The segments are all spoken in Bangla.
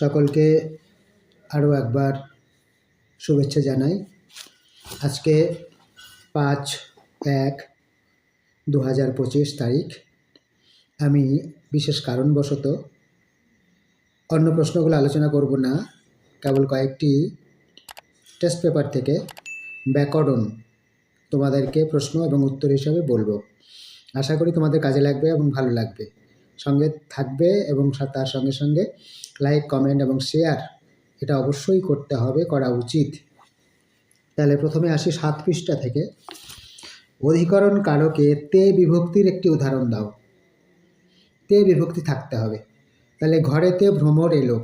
সকলকে আরও একবার শুভেচ্ছা জানাই। আজকে পাঁচ এক দু হাজার পঁচিশ তারিখ। আমি বিশেষ কারণবশত অন্য প্রশ্নগুলো আলোচনা করব না, কেবল কয়েকটি টেস্ট পেপার থেকে ব্যাকরণ তোমাদেরকে প্রশ্ন এবং উত্তর হিসাবে বলব। আশা করি তোমাদের কাজে লাগবে এবং ভালো লাগবে। সঙ্গে থাকবে এবং তার সঙ্গে সঙ্গে লাইক কমেন্ট এবং শেয়ার এটা অবশ্যই করতে হবে, করা উচিত। তাহলে প্রথমে আসি সাত পৃষ্ঠা থেকে। অধিকরণ কারকে তে বিভক্তির একটি উদাহরণ দাও। তে বিভক্তি থাকতে হবে। তাহলে ঘরেতে ভ্রমর এলো।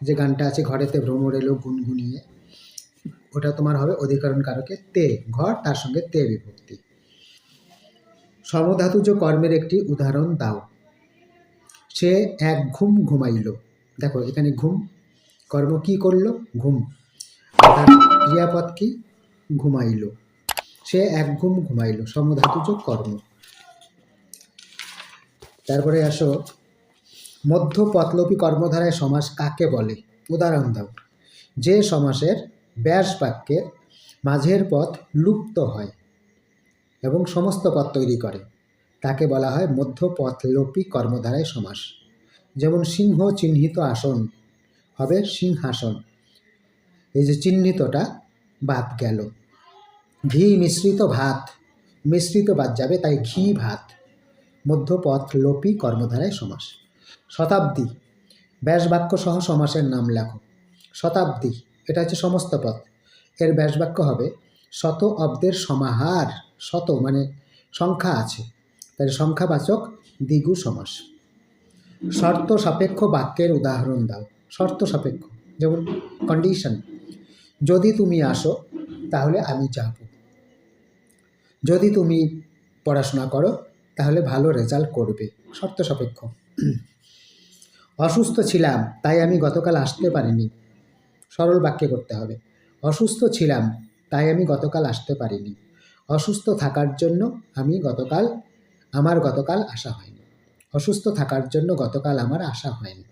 যে গানটা আছে, ঘরেতে ভ্রমর এলো গুনগুনিয়ে। ওটা তোমার হবে অধিকরণ কারকে তে, ঘর তার সঙ্গে তে বিভক্তি। সমধাতুজ কর্মের একটি উদাহরণ দাও। সে এক ঘুম ঘুমাইল। দেখো, এখানে ঘুম, কর্ম কি করল? ঘুম। তার ক্রিয়াপদ কি? ঘুমাইল। সে এক ঘুম ঘুমাইল সমধাতুজ কর্ম। তারপরে আসো, মধ্য পতলোপী কর্মধারায় সমাস কাকে বলে? উদাহরণ দাও। যে সমাসের ব্যাস বাক্যের মাঝের পথ লুপ্ত হয়। এবং সমস্ত পথ তৈরি করে। তাকে বলা হয় মধ্য পথলোপী কর্মধারায় সমাস। যেমন সিংহ চিহ্নিত আসন হবে সিংহাসন। এই যে চিহ্নিতটা বাদ গেল। ঘি মিশ্রিত ভাত, মিশ্রিত বাদ যাবে, তাই ঘি ভাত। মধ্যপথলোপী কর্মধারায় সমাস। শতাব্দী, ব্যাসবাক্য সহ সমাসের নাম লেখো। শতাব্দী, এটা হচ্ছে সমস্ত পথ। এর ব্যাসবাক্য হবে শত অব্দের সমাহার, শত মানে সংখ্যা আছে। তাই সংখ্যাবাচক দ্বিগু সমাস। শর্ত সাপেক্ষ বাক্যের উদাহরণ দাও। শর্ত সাপেক্ষ, যেমন কন্ডিশন যদি তুমি আসো, তাহলে আমি যাব। যদি তুমি পড়াশোনা করো, তাহলে ভালো রেজাল্ট করবে। শর্ত সাপেক্ষ। অসুস্থ ছিলাম, তাই আমি গতকাল আসতে পারিনি। সরল বাক্যে করতে হবে। অসুস্থ ছিলাম তাই আমি গতকাল আসতে পারিনি। অসুস্থ থাকার জন্য আমি গতকাল, আমার গতকাল আসা হয়নি। অসুস্থ থাকার জন্য গতকাল আমার আসা হয়নি।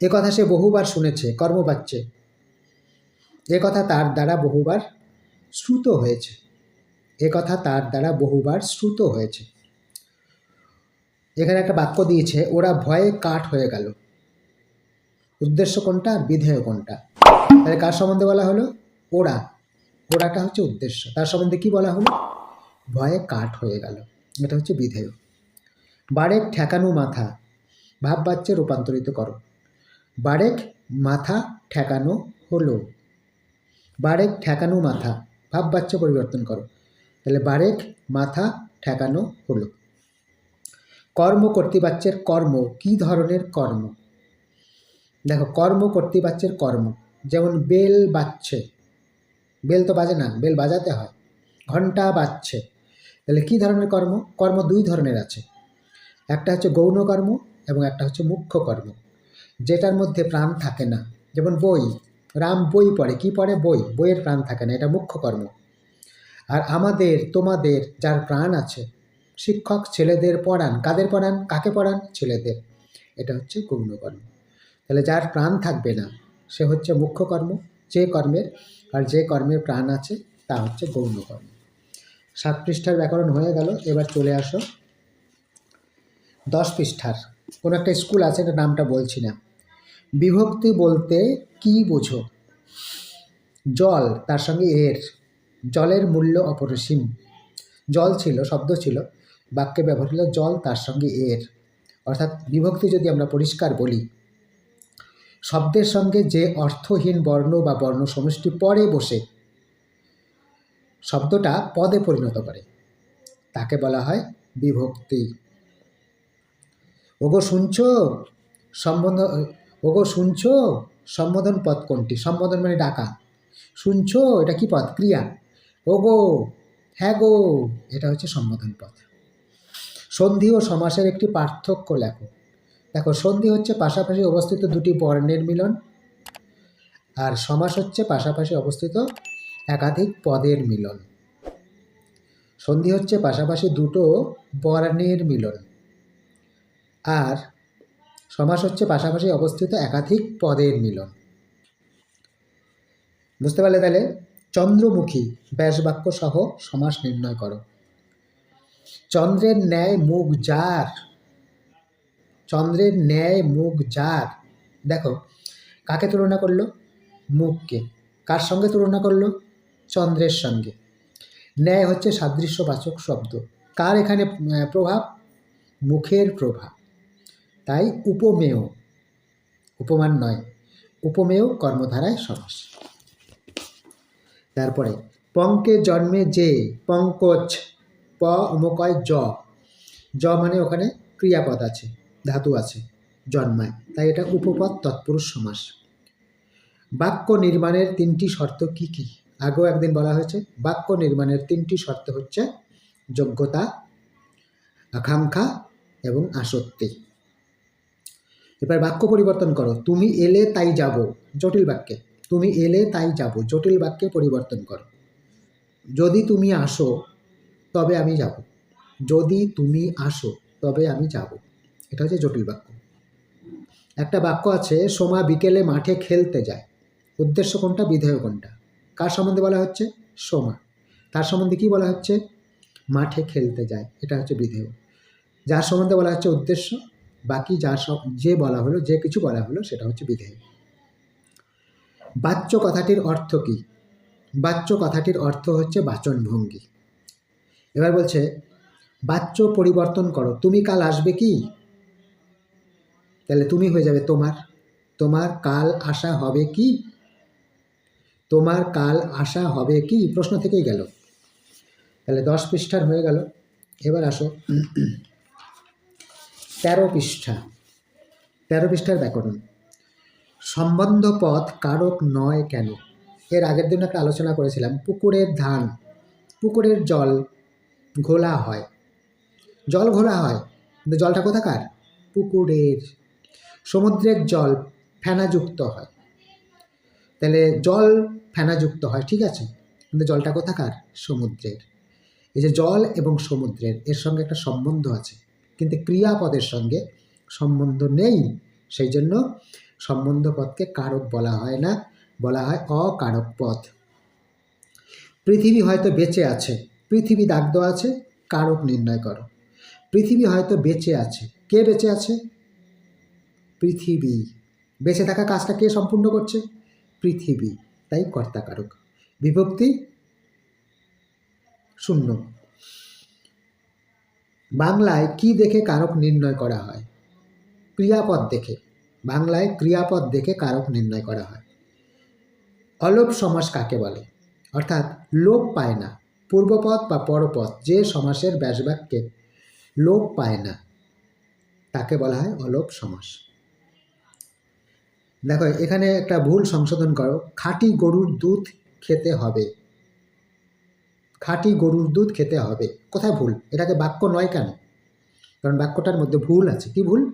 এ কথা সে বহুবার শুনেছে কর্মবাচ্যে এ কথা তার দ্বারা বহুবার শ্রুত হয়েছে। এ কথা তার দ্বারা বহুবার শ্রুত হয়েছে। এখানে একটা বাক্য দিয়েছে, ওরা ভয়ে কাঠ হয়ে গেল। উদ্দেশ্য কোনটা? বিধেয় কোনটা? তাহলে কার সম্বন্ধে বলা হলো? ওরা ওরাটা হচ্ছে উদ্দেশ্য। তার সম্বন্ধে কি বলা হলো? ভয়ে কাঠ হয়ে গেল। এটা হচ্ছে বিধেয়। বারেক ঠেকানো মাথা, ভাব বাচ্চে রূপান্তরিত করো। বারেক মাথা ঠেকানো হলো। বারেক ঠেকানো মাথা, ভাব বাচ্চা পরিবর্তন করো। তাহলে বারেক মাথা ঠেকানো হলো। কর্ম কর্তৃবাচ্যের কর্ম, কি ধরনের কর্ম? দেখো, কর্ম কর্তৃবাচ্যের কর্ম, যেমন বেল বাজছে বেল তো বাজে না, বেল বাজাতে হয়। ঘণ্টা বাজছে। তাহলে কী ধরনের কর্ম? কর্ম দুই ধরনের আছে। একটা হচ্ছে গৌণ কর্ম এবং একটা হচ্ছে মুখ্য কর্ম। যেটার মধ্যে প্রাণ থাকে না। যেমন বই, রাম বই পড়ে। কি পড়ে? বই। বইয়ের প্রাণ থাকে না, এটা মুখ্য কর্ম। আর আমাদের, তোমাদের যার প্রাণ আছে, শিক্ষক ছেলেদের পড়ান। কাদের পড়ান? কাকে পড়ান? ছেলেদের। এটা হচ্ছে গৌণ কর্ম। তাহলে যার প্রাণ থাকবে না, সে হচ্ছে মুখ্য কর্ম। যে কর্মের, আর যে কর্মের প্রাণ আছে, তা হচ্ছে গৌণ কর্ম। সাত পৃষ্ঠার ব্যাকরণ হয়ে গেল, এবার চলে আসো। দশ পৃষ্ঠার, কোনো একটা স্কুল আছে এটা নামটা বলছি না। বিভক্তি বলতে কি বোঝো? জল, তার সঙ্গে এর। জলের মূল্য অপরিসীম। জল ছিল, শব্দ ছিল, বাক্যে ব্যবহার হলো জল, তার সঙ্গে এর। অর্থাৎ বিভক্তি যদি আমরা পরিষ্কার বলি শব্দের সঙ্গে যে অর্থহীন বর্ণ বা বর্ণ সমষ্টি পরে বসে, শব্দটা পদে পরিণত করে। তাকে বলা হয় বিভক্তি। ওগো শুনছো? সম্বোধন ওগো শুনছো? সম্বোধন পদ কোনটি? সম্বোধন মানে ডাকা। শুনছো? এটা কি পদ? ক্রিয়া। ওগো হ্যাঁ গো, এটা হচ্ছে সম্বোধন পদ। সন্ধি ও সমাসের একটি পার্থক্য লেখো। দেখো, সন্ধি হচ্ছে পাশাপাশি অবস্থিত দুটি বর্ণের মিলন আর সমাস হচ্ছে পাশাপাশি অবস্থিত একাধিক পদের মিলন। সন্ধি হচ্ছে পাশাপাশি দুটো বর্ণের মিলন আর সমাস হচ্ছে পাশাপাশি অবস্থিত একাধিক পদের মিলন। বুঝতে পারলে তাহলে? চন্দ্রমুখী ব্যাসবাক্য সহ সমাস নির্ণয় করো। চন্দ্রের ন্যায় মুখ যার চন্দ্রের ন্যায় মুখ যার। দেখো, কাকে তুলনা করল? মুখকে। কার সঙ্গে তুলনা করল? চন্দ্রের সঙ্গে। ন্যায় হচ্ছে সাদৃশ্যবাচক শব্দ। কার এখানে প্রভাব? মুখের প্রভাব। তাই উপমেয়। উপমান নয়, উপমেয় কর্মধারায় সমাস। তারপরে, পঙ্কে জন্মে যে, পঙ্কজ, প অমকয় জ। জ মানে ওখানে ক্রিয়াপদ আছে। ধাতু আছে, জন্মায়। তাই এটা উপপদ তৎপুরুষ সমাস। বাক্য নির্মাণের তিনটি শর্ত কি কি? আগেও একদিন বলা হয়েছে, বাক্য নির্মাণের তিনটি শর্ত হচ্ছে যোগ্যতা, আকাঙ্ক্ষা এবং আসক্তি। এবার বাক্য পরিবর্তন করো, তুমি এলে তাই যাব, জটিল বাক্যে। তুমি এলে তাই যাব, জটিল বাক্যে পরিবর্তন করো। যদি তুমি আসো, তবে আমি যাব। যদি তুমি আসো, তবে আমি যাব। এটা হচ্ছে জটিল বাক্য। একটা বাক্য আছে, সোমা বিকেলে মাঠে খেলতে যায়। উদ্দেশ্য কোনটা? বিধেয় কোনটা? কার সম্বন্ধে বলা হচ্ছে? সোমা। তার সম্বন্ধে কি বলা হচ্ছে? মাঠে খেলতে যায়। এটা হচ্ছে বিধেয় যার সম্বন্ধে বলা হচ্ছে উদ্দেশ্য, বাকি যার সব, যে বলা হলো, যে কিছু বলা হলো, সেটা হচ্ছে বিধেয় বাচ্য কথাটির অর্থ কি? বাচ্য কথাটির অর্থ হচ্ছে বাচনভঙ্গি। এবার বলছে, বাচ্য পরিবর্তন করো। তুমি কাল আসবে কি? তাহলে তুমি হয়ে যাবে তোমার। তোমার কাল আসা হবে কি? তোমার কাল আসা হবে কি? প্রশ্ন থেকেই গেল। তাহলে দশ পৃষ্ঠার হয়ে গেল। এবার আসো। তেরো পৃষ্ঠা। তেরো পৃষ্ঠার ব্যাকরণ সম্বন্ধ পথ কারক নয় কেন? এর আগের দিন একটা আলোচনা করেছিলাম। পুকুরের ধান, পুকুরের জল ঘোলা হয়। জল ঘোলা হয়। কিন্তু জলটা কোথাকার? পুকুরের সমুদ্রের জল ফেনাযুক্ত হয়। তাহলে জল ফেনাযুক্ত হয়, ঠিক আছে? কিন্তু জলটা কোথাকার? সমুদ্রের। এই যে জল এবং সমুদ্রের, এর সঙ্গে একটা সম্বন্ধ আছে। কিন্তু ক্রিয়াপদের সঙ্গে সম্বন্ধ নেই। সেই জন্য সম্বন্ধ পদকে কারক বলা হয় না, বলা হয় অকারক পদ। পৃথিবী হয়তো বেঁচে আছে, পৃথিবী দাগ দেওয়া আছে, কারক নির্ণয় করো। পৃথিবী হয়তো বেঁচে আছে। কে বেঁচে আছে? পৃথিবী। বেঁচে থাকা কাজটা কে সম্পূর্ণ করছে? পৃথিবী। তাই কর্তাকারক। বিভক্তি শূন্য। বাংলায় কি দেখে কারক নির্ণয় করা হয়? ক্রিয়াপদ দেখে। বাংলায় ক্রিয়াপদ দেখে কারক নির্ণয় করা হয়। অলোপ সমাস কাকে বলে? অর্থাৎ লোপ পায় না। পূর্বপদ বা পরপদ যে সমাসের ব্যাসবাক্যে লোপ পায় না, তাকে বলা হয় অলোপ সমাস। দেখো, এখানে একটা ভুল সংশোধন করো। খাঁটি গরুর দুধ খেতে হবে। খাঁটি গরুর দুধ খেতে হবে। কোথায় ভুল? এটাকে বাক্য নয় কেন? কারণ বাক্যটার মধ্যে ভুল আছে। কি ভুল?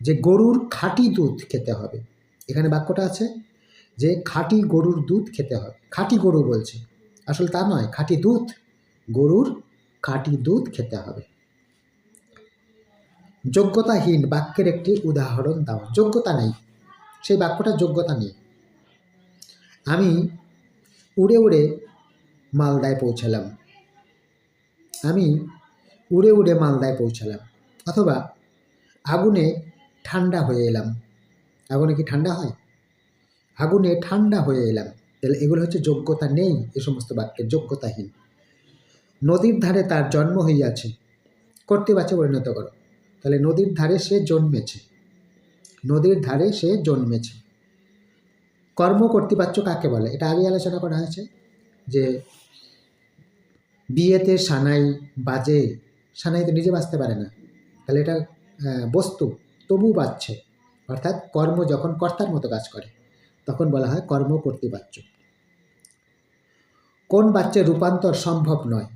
যে গরুর খাঁটি দুধ খেতে হবে। এখানে বাক্যটা আছে যে খাঁটি গরুর দুধ খেতে হবে। খাঁটি গরু বলছে। আসলে তা নয়, খাঁটি দুধ। গরুর খাঁটি দুধ খেতে হবে। যোগ্যতাহীন বাক্যের একটি উদাহরণ দাও। যোগ্যতা নেই। সেই বাক্যটার যোগ্যতা নেই আমি উড়ে উড়ে মালদায় পৌঁছালাম। আমি উড়ে উড়ে মালদায় পৌঁছালাম, অথবা আগুনে ঠান্ডা হয়ে এলাম। আগুনে কি ঠান্ডা হয়? আগুনে ঠান্ডা হয়ে এলাম। তাহলে এগুলো হচ্ছে যোগ্যতা নেই, এ সমস্ত বাক্যের যোগ্যতাহীন। নদীর ধারে তার জন্ম হইয়াছে কর্তৃবাচ্যে পরিণত করো। তাহলে নদীর ধারে সে জন্মেছে। নদীর ধারে সে জন্মেছে। কর্ম কর্তৃপাচ্য কাকে বলে? এটা আগে আলোচনা করা হয়েছে যে বিয়েতে সানাই বাজে, সানাই তো নিজে বাঁচতে পারে না। তাহলে এটা বস্তু তবু বাঁচছে। অর্থাৎ কর্ম যখন কর্তার মতো কাজ করে, তখন বলা হয় কর্ম কর্তৃপাচ্য। কোন বাচ্চার রূপান্তর সম্ভব নয়?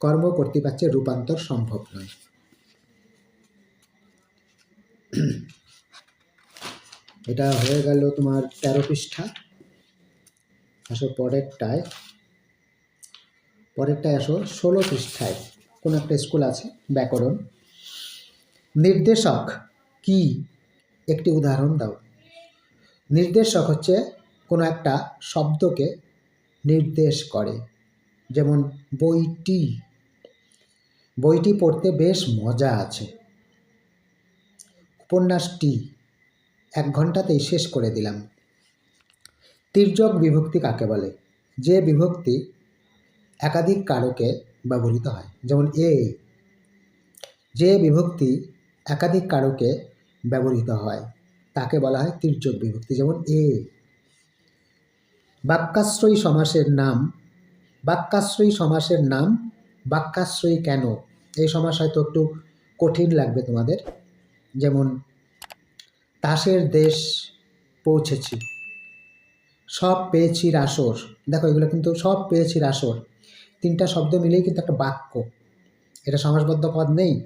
কর্ম কর্তৃপাচ্যের রূপান্তর সম্ভব নয়। এটা হয়ে গেল তোমার তেরো পৃষ্ঠা। আসো পরেরটায়। পরেরটায় আসো ষোলো পৃষ্ঠায়। কোন একটা স্কুল আছে, ব্যাকরণ। নির্দেশক কি? একটি উদাহরণ দাও। নির্দেশক হচ্ছে কোনো একটা শব্দকে নির্দেশ করে, যেমন বইটি। বইটি পড়তে বেশ মজা আছে। উপন্যাসটি এক ঘন্টাতেই শেষ করে দিলাম। তির্যক বিভক্তি কাকে বলে? যে বিভক্তি একাধিক কারকে ব্যবহৃত হয়, যেমন এ যে বিভক্তি একাধিক কারকে ব্যবহৃত হয়, তাকে বলা হয় তির্যক বিভক্তি, যেমন এ বাক্যাশ্রয়ী সমাসের নাম, বাক্যাশ্রয়ী সমাসের নাম, বাক্যাশ্রয়ী কেন? এই সমাস হয়তো একটু কঠিন লাগবে তোমাদের, যেমন তাসের দেশ পৌঁছেছি। সব পেয়েছি রাসর। দেখো, এগুলো কিন্তু সব পেয়েছি রাসর। তিনটা শব্দ মিলেই কিন্তু একটা বাক্য। এটা সমাসবদ্ধ পদ নেই।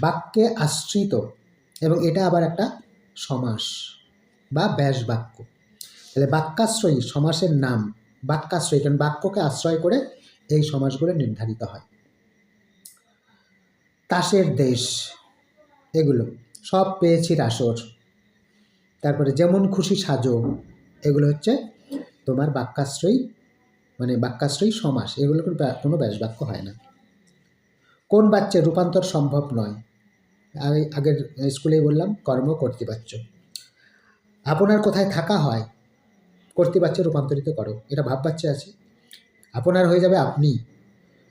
বাক্যে আশ্রিত এবং এটা আবার একটা সমাস বা ব্যাস বাক্য। তাহলে বাক্যাশ্রয়ী, সমাসের নাম। বাক্যাশ্রয়ী, কারণ বাক্যকে আশ্রয় করে এই সমাসগুলো নির্ধারিত হয়। তাসের দেশ, এগুলো সব পেয়েছি রাসর। তারপরে যেমন খুশি সাজো, এগুলো হচ্ছে তোমার বাক্যাশ্রয়ী মানে বাক্যাশ্রয়ী সমাস, এগুলো কোনো ব্যা- কোনো ব্যাস বাক্য হয় না। কোন বাচ্চার রূপান্তর সম্ভব নয়? আমি আগের স্কুলেই বললাম, কর্ম কর্তৃপাচ্য আপনার কোথায় থাকা হয়? কর্তৃপাচ্যে রূপান্তরিত করো। এটা ভাব বাচ্চা আছে। আপনার হয়ে যাবে আপনি।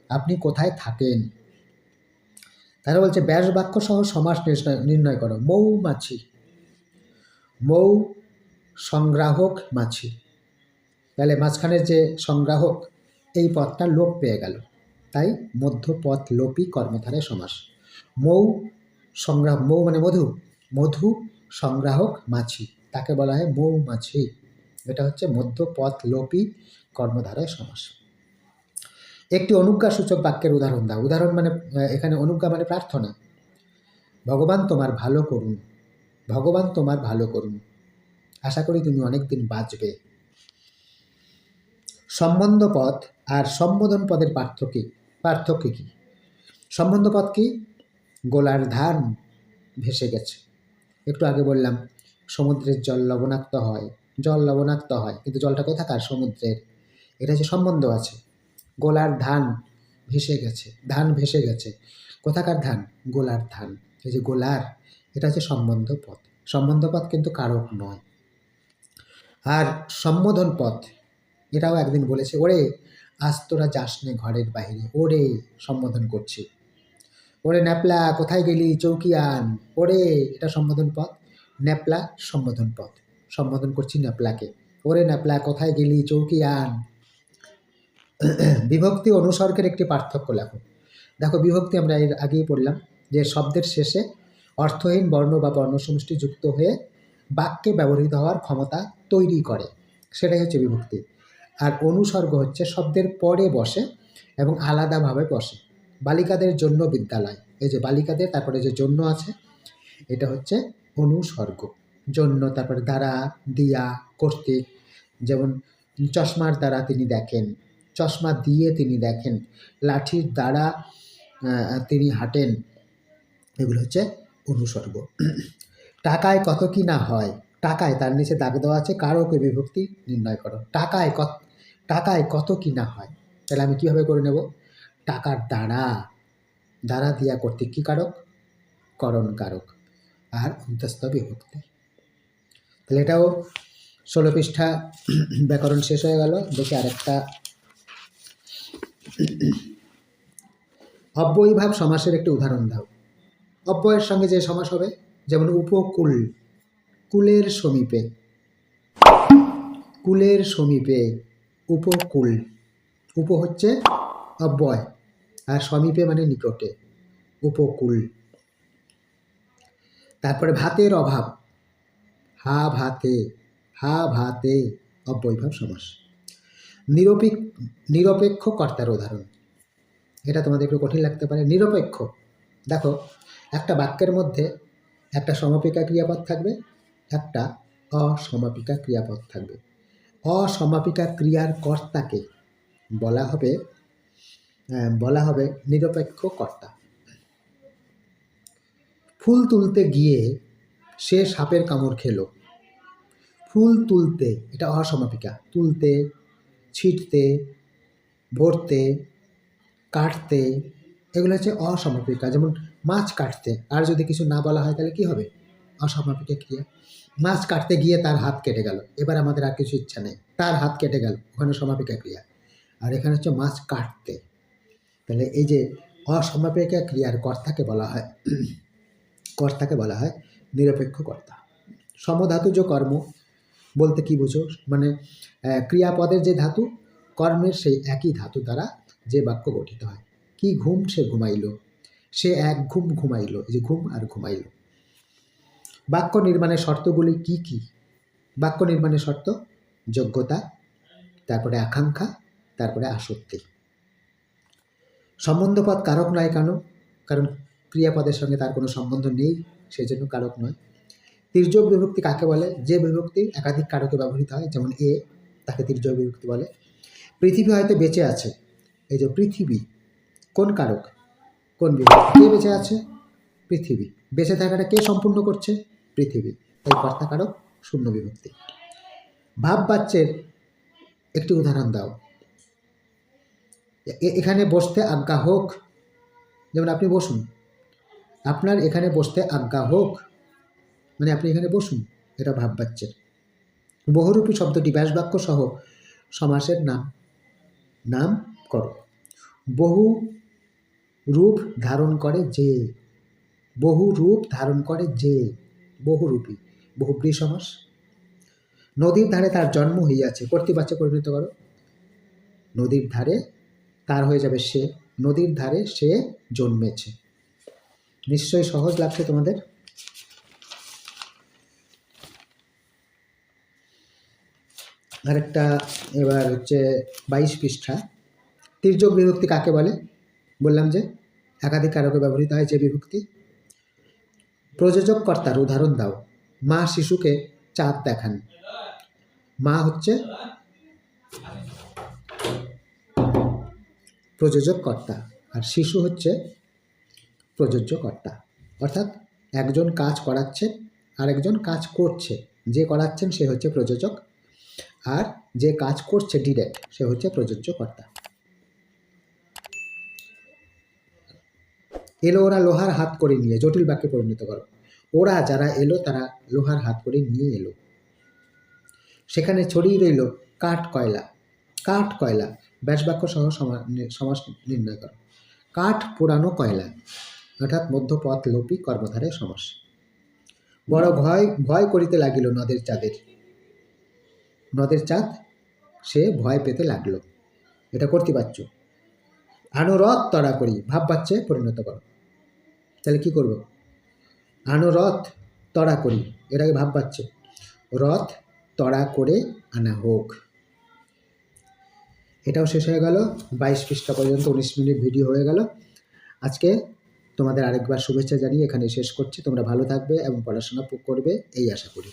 আপনি কোথায় থাকেন? তারা বলছে ব্যাস বাক্য সহ সমাস নির্ণয় করো। মৌমাছি। মৌ সংগ্রাহক মাছি তাহলে মাঝখানের যে সংগ্রাহক, এই পদটা লোপ পেয়ে গেল। তাই মধ্যপথ লোপী কর্মধারে সমাস। মৌ সংগ্রাহ মৌ মানে মধু। মধু সংগ্রাহক মাছি তাকে বলা হয় মৌমাছি এটা হচ্ছে মধ্যপথ লোপী কর্মধারায় সমাস। একটি অনুজ্ঞাসূচক বাক্যের উদাহরণ দাও। উদাহরণ মানে এখানে অনুজ্ঞা মানে প্রার্থনা। ভগবান তোমার ভালো করুন। ভগবান তোমার ভালো করুন। আশা করি তুমি অনেক দিন বাঁচবে। সম্বন্ধ পদ আর সম্বোধন পদের পার্থক্য পার্থক্য কি? সম্বন্ধ পদ কি? গোলার ধান ভেসে গেছে। একটু আগে বললাম, সমুদ্রের জল লবণাক্ত হয়। জল লবণাক্ত হয়, কিন্তু জলটা কোথাকার সমুদ্রের? এটা যে সম্বন্ধ আছে। গোলার ধান ভেসে গেছে, ধান ভেসে গেছে। কোথাকার ধান? গোলার ধান। এই যে গোলার এটা হচ্ছে সম্বন্ধ পথ সম্বন্ধ পথ কিন্তু কারক নয়। আর সম্বোধন পথ এটাও একদিন বলেছে, ওরে, আজ তোরা যাস নে ঘরের বাইরে ওরে, সম্বোধন করছি। ওরে, ন্যাপলা, কোথায় গেলি চৌকি আন ওরে, এটা সম্বোধন পথ ন্যাপলা সম্বোধন পথ সম্বোধন করছি ন্যাপলাকে। ওরে, ন্যাপলা, কোথায় গেলি চৌকি আন বিভক্তি অনুসর্গের একটি পার্থক্য লেখো। দেখো, বিভক্তি আমরা এর আগেই পড়লাম যে শব্দের শেষে অর্থহীন বর্ণ বা বর্ণ সমষ্টি যুক্ত হয়ে বাক্যে ব্যবহৃত হওয়ার ক্ষমতা তৈরি করে। সেটাই হচ্ছে বিভক্তি। আর অনুসর্গ হচ্ছে শব্দের পরে বসে এবং আলাদাভাবে বসে। বালিকাদের জন্য বিদ্যালয়। এই যে বালিকাদের, তারপরে যে জন্য আছে, এটা হচ্ছে অনুসর্গ। জন্য, তারপরে দ্বারা, দিয়া, কর্তৃক। যেমন চশমার দ্বারা তিনি দেখেন, চশমা দিয়ে তিনি দেখেন, লাঠির দ্বারা তিনি হাঁটেন। এগুলো হচ্ছে অনুসর্গ টাকায় কত কি না হয়, টাকায় তার নিচে দাগ দেওয়া আছে কারকে বিভক্তি নির্ণয় করো। টাকায় কত টাকায় কত কি না হয়, তাহলে আমি কীভাবে করে নেব? টাকার দ্বারা দ্বারা দিয়া করতে কী কারক? করণ কারক, আর অন্তস্থ বিভক্তি। তাহলে এটাও ষোলো পৃষ্ঠা ব্যাকরণ শেষ হয়ে গেল। দেখি আরেকটা। অব্যয়ীভাব সমাসের একটি উদাহরণ দাও। অব্যয়ের সঙ্গে যে সমাস হবে, যেমন উপকূল, কুলের সমীপে। কুলের সমীপে উপকূল। উপ হচ্ছে অব্যয়, আর সমীপে মানে নিকটে, উপকূল। তারপরে ভাতের অভাব। হা ভাতে হা ভাতে অব্যয়ভাব সমাস। নিরপেক্ষ নিরপেক্ষ কর্তার উদাহরণ। এটা তোমাদের একটু কঠিন লাগতে পারে, নিরপেক্ষ। দেখো, একটা বাক্যের মধ্যে একটা সমাপিকা ক্রিয়াপদ থাকবে, একটা অসমাপিকা ক্রিয়াপদ থাকবে। অসমাপিকা ক্রিয়ার কর্তাকে বলা হবে বলা হবে নিরপেক্ষ কর্তা। ফুল তুলতে গিয়ে সে সাপের কামড় খেলো। ফুল তুলতে, এটা অসমাপিকা, তুলতে, ছিটতে, ভরতে, কাটতে এগুলো হচ্ছে অসমাপিকা যেমন মাছ কাটতে। আর যদি কিছু না বলা হয়, তাহলে কি হবে? অসমাপিকা ক্রিয়া মাছ কাটতে গিয়ে তার হাত কেটে গেল। এবার আমাদের আর কিছু ইচ্ছা নেই। তার হাত কেটে গেল। ওখানে সমাপিকা ক্রিয়া। আর এখানে হচ্ছে মাছ কাটতে। তাহলে এই যে অসমাপিকা ক্রিয়ার কর্তাকে বলা হয়, কর্তাকে বলা হয় নিরপেক্ষ কর্তা। সমধাতুজ কর্ম, বলতে কি বুঝো? মানে ক্রিয়াপদের যে ধাতু, কর্মের সেই একই ধাতু দ্বারা যে বাক্য গঠিত হয়। কি ঘুম সে ঘুমাইল? সে এক ঘুম ঘুমাইল, এই যে ঘুম আর ঘুমাইল। বাক্য নির্মাণের শর্তগুলি কি কি? বাক্য নির্মাণের শর্ত, যোগ্যতা, তারপরে আকাঙ্ক্ষা, তারপরে আসক্তি। সম্বন্ধপদ কারক নয় কেন? কারণ ক্রিয়াপদের সঙ্গে তার কোনো সম্বন্ধ নেই সেই জন্য কারক নয়। তির্যক বিভক্তি কাকে বলে? যে বিভক্তি একাধিক কারকে ব্যবহৃত হয়, যেমন এ, তাকে তির্যক বিভক্তি বলে। পৃথিবী হয়তো বেঁচে আছে, এই যে পৃথিবী কোন কারক? কোন বিভক্তি কে বেঁচে আছে? পৃথিবী। বেঁচে থাকাটা কে সম্পূর্ণ করছে? পৃথিবী। এই কর্তা কারক শূন্য বিভক্তি। ভাব বাচ্চের একটি উদাহরণ দাও। এখানে বসতে আজ্ঞা হোক। যেমন আপনি বসুন। আপনার এখানে বসতে আজ্ঞা হোক। মানে আপনি এখানে বসুন। এটা ভাব বাচ্চের বহুরূপী শব্দটি ব্যাসবাক্য সহ সমাসের নাম নাম করো। বহু রূপ ধারণ করে যে। বহু রূপ ধারণ করে যে। বহুরূপী বহুব্রী সমাস। নদীর ধারে তার জন্ম হইয়াছে। কর্তৃবাচ্যে পরিণত করো। নদীর ধারে তার হয়ে যাবে সে। নদীর ধারে সে জন্মেছে। নিশ্চয়ই সহজ লাগছে তোমাদের। আরেকটা এবার হচ্ছে বাইশ পৃষ্ঠা। তির্যক বিভক্তি কাকে বলে? বললাম যে একাধিক কারকে ব্যবহৃত হয় যে বিভক্তি। প্রযোজক কর্তার উদাহরণ দাও। মা শিশুকে চাঁদ দেখান। মা হচ্ছে প্রযোজক কর্তা আর শিশু হচ্ছে প্রযোজ্য কর্তা অর্থাৎ একজন কাজ করাচ্ছেন আর একজন কাজ করছে। যে করাচ্ছেন সে হচ্ছে প্রযোজক আর যে কাজ করছে ডিরেক্ট সে হচ্ছে প্রযোজ্য কর্তা এলো ওরা লোহার হাত করে নিয়ে, জটিল বাক্যে পরিণত করো। ওরা যারা এলো তারা লোহার হাত করে নিয়ে এলো। সেখানে ছড়িয়ে রইল কাঠ কয়লা। কাঠ কয়লা, ব্যাসবাক্য সহ সমা- সমাস নির্ণয় করো। কাঠ পুরানো কয়লা, অর্থাৎ মধ্যপথ লোপি কর্মধারে সমাস। বড় ভয় ভয় করিতে লাগিল নদের চাঁদের। নদের চাঁদ, সে ভয় পেতে লাগল। এটা করতে পারছ আনুরথ তড়া করি ভাব পাচ্ছে পরিণত করো। তাহলে কি করব? আনুরথ তড়া করি। এটাকে ভাব পাচ্ছে। রথ, তড়া করে আনা হোক। এটাও শেষ হয়ে গেল। বাইশ পৃষ্ঠা পর্যন্ত উনিশ মিনিট ভিডিও হয়ে গেল। আজকে তোমাদের আরেকবার শুভেচ্ছা জানিয়ে এখানে শেষ করছি। তোমরা ভালো থাকবে এবং পড়াশোনা করবে, এই আশা করি।